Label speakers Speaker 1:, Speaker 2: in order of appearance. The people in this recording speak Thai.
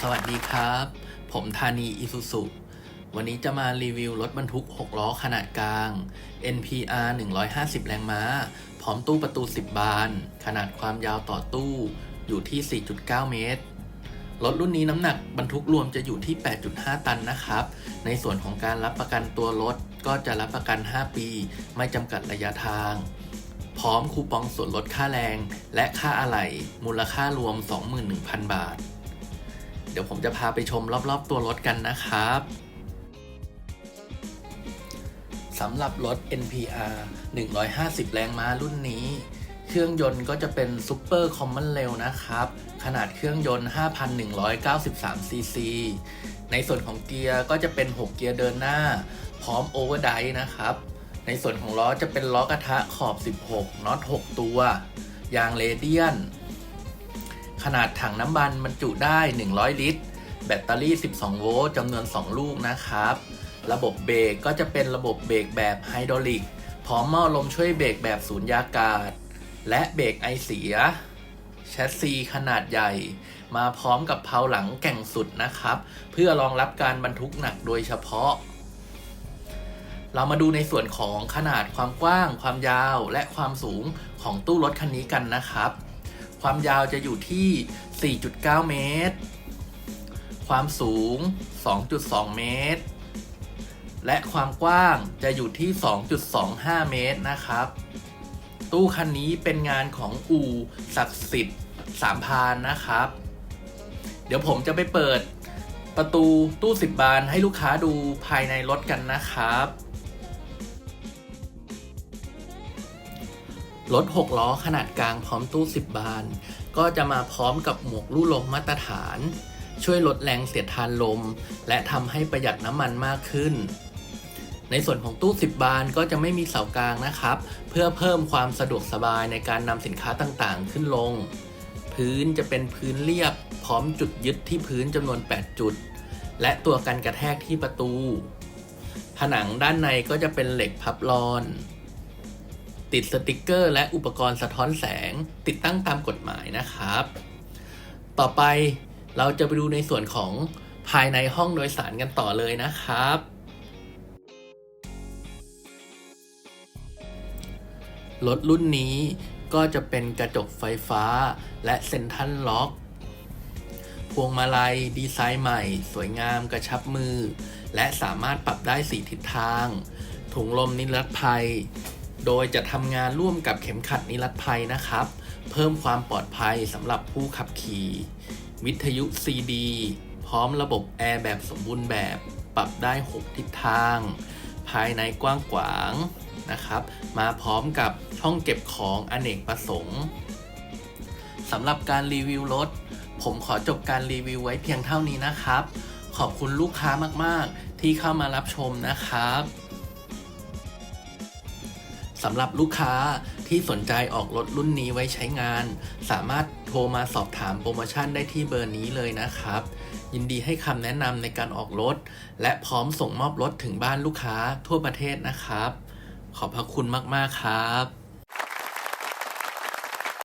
Speaker 1: สวัสดีครับ ผมธานีอิสุสุ วันนี้จะมารีวิวรถบรรทุก 6 ล้อขนาดกลาง NPR 150 แรงม้า พร้อมตู้ประตู 10 บาน ขนาดความยาวต่อตู้อยู่ที่ 4.9 เมตร รถรุ่นนี้น้ำหนักบรรทุกรวมจะอยู่ที่ 8.5 ตันนะครับ ในส่วนของการรับประกันตัวรถก็จะรับประกัน 5 ปี ไม่จำกัดระยะทาง พร้อมคูปองส่วนลดค่าแรง และค่าอะไหล่มูลค่ารวม 21,000 บาท เดี๋ยวผมจะพาไปชมรอบๆตัวรถกันนะครับสำหรับรถ NPR 150 แรงม้ารุ่นนี้ เครื่องยนต์ก็จะเป็น Super Common Rail นะครับ ขนาดเครื่องยนต์ 5,193ซีซีในส่วนของเกียร์ก็จะเป็น 6 เกียร์เดินหน้า พร้อมโอเวอร์ไดนะครับ ในส่วนของล้อจะเป็นล้อกระทะขอบ 16น็อต6 ตัว ยางเรเดียน ขนาดถังน้ำมันบรรจุได้ 100 ลิตร แบตเตอรี่ 12 โวลต์จำนวน 2 ลูกนะครับ ระบบเบรกก็จะเป็นระบบเบรกแบบไฮดรอลิก พร้อมหม้อลมช่วยเบรกแบบสูญญากาศ และเบรกไอเสีย แชสซีขนาดใหญ่ มาพร้อมกับเพลาหลังแก่งสุดนะครับ เพื่อรองรับการบรรทุกหนักโดยเฉพาะเรามาดูในส่วนของขนาดความกว้าง ความยาว และความสูงของตู้รถคันนี้กันนะครับ ความยาวจะอยู่ที่ 4.9 เมตร ความสูง 2.2 เมตร และความกว้างจะอยู่ที่ 2.25 เมตรนะครับ ตู้คันนี้เป็นงานของอู่ศักดิ์สิทธิ์สามพานนะครับ เดี๋ยวผมจะไปเปิดประตูตู้ 10 บานให้ลูกค้าดูภายในรถกันนะครับ รถ 6 ล้อขนาดกลางพร้อมตู้ 10 บาน ก็จะมาพร้อมกับหมวกลู่ลมมาตรฐาน ช่วยลดแรงเสียดทานลม และทำให้ประหยัดน้ำมันมากขึ้น ในส่วนของตู้ 10 บานก็จะไม่มีเสากลางนะครับ เพื่อเพิ่มความสะดวกสบายในการนำสินค้าต่างๆ ขึ้นลง พื้นจะเป็นพื้นเรียบ พร้อมจุดยึดที่พื้นจำนวน 8 จุด และตัวกันกระแทกที่ประตู ผนังด้านในก็จะเป็นเหล็กพับลอน ติดสติกเกอร์ และอุปกรณ์สะท้อนแสง ติดตั้งตามกฎหมายนะครับ ต่อไปเราจะไปดูในส่วนของภายในห้องโดยสารกันต่อเลยนะครับ รถรุ่นนี้ก็จะเป็นกระจกไฟฟ้าและเซ็นทรัลล็อก พวงมาลัยดีไซน์ใหม่ สวยงามกระชับมือ และสามารถปรับได้ 4 ทิศทาง ถุงลมนิรภัย โดยจะทำงานร่วมกับเข็มขัดนิรภัยนะครับ เพิ่มความปลอดภัยสำหรับผู้ขับขี่ วิทยุ CD พร้อมระบบแอร์แบบสมบูรณ์แบบ ปรับได้ 6 ทิศทาง ภายในกว้างขวางนะครับ มาพร้อมกับช่องเก็บของอเนกประสงค์สำหรับการรีวิวรถ ผมขอจบการรีวิวไว้เพียงเท่านี้นะครับ ขอบคุณลูกค้ามาก ๆ ที่เข้ามารับชมนะครับ สำหรับลูกค้าที่สนใจออกรถรุ่นนี้ไว้ใช้งาน สามารถโทรมาสอบถามโปรโมชั่นได้ที่เบอร์นี้เลยนะครับ ยินดีให้คำแนะนำในการออกรถ และพร้อมส่งมอบรถถึงบ้านลูกค้าทั่วประเทศนะครับ ขอบพระคุณมาก ๆ ครับ